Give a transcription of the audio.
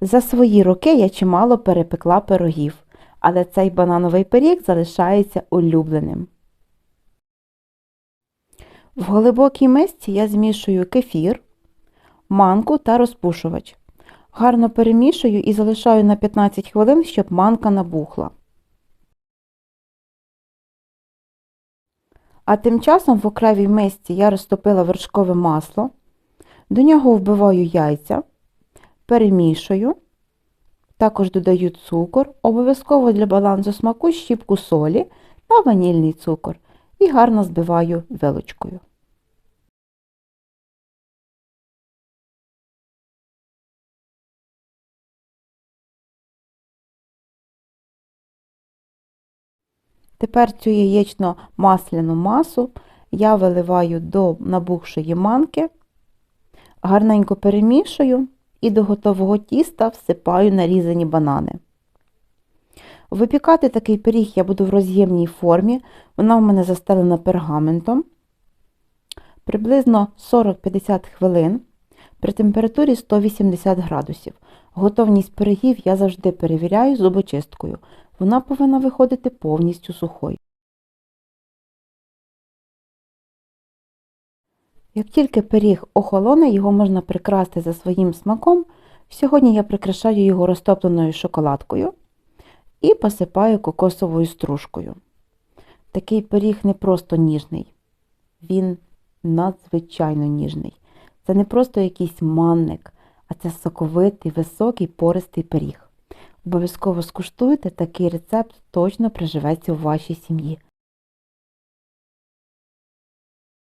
За свої роки я чимало перепекла пирогів, але цей банановий пиріг залишається улюбленим. В глибокій мисці я змішую кефір, манку та розпушувач. Гарно перемішую і залишаю на 15 хвилин, щоб манка набухла. А тим часом в окремій мисці я розтопила вершкове масло, до нього вбиваю яйця, перемішую, також додаю цукор, обов'язково для балансу смаку щіпку солі та ванільний цукор і гарно збиваю вилочкою. Тепер цю яєчно-масляну масу я виливаю до набухшої манки, гарненько перемішую і до готового тіста всипаю нарізані банани. Випікати такий пиріг я буду в роз'ємній формі, вона в мене застелена пергаментом. Приблизно 40-50 хвилин при температурі 180 градусів. Готовність пирогів я завжди перевіряю зубочисткою. Вона повинна виходити повністю сухою. Як тільки пиріг охолоне, його можна прикрасти за своїм смаком. Сьогодні я прикрашаю його розтопленою шоколадкою і посипаю кокосовою стружкою. Такий пиріг не просто ніжний, він надзвичайно ніжний. Це не просто якийсь манник, а це соковитий, високий, пористий пиріг. Обов'язково скуштуйте, такий рецепт точно приживеться у вашій сім'ї.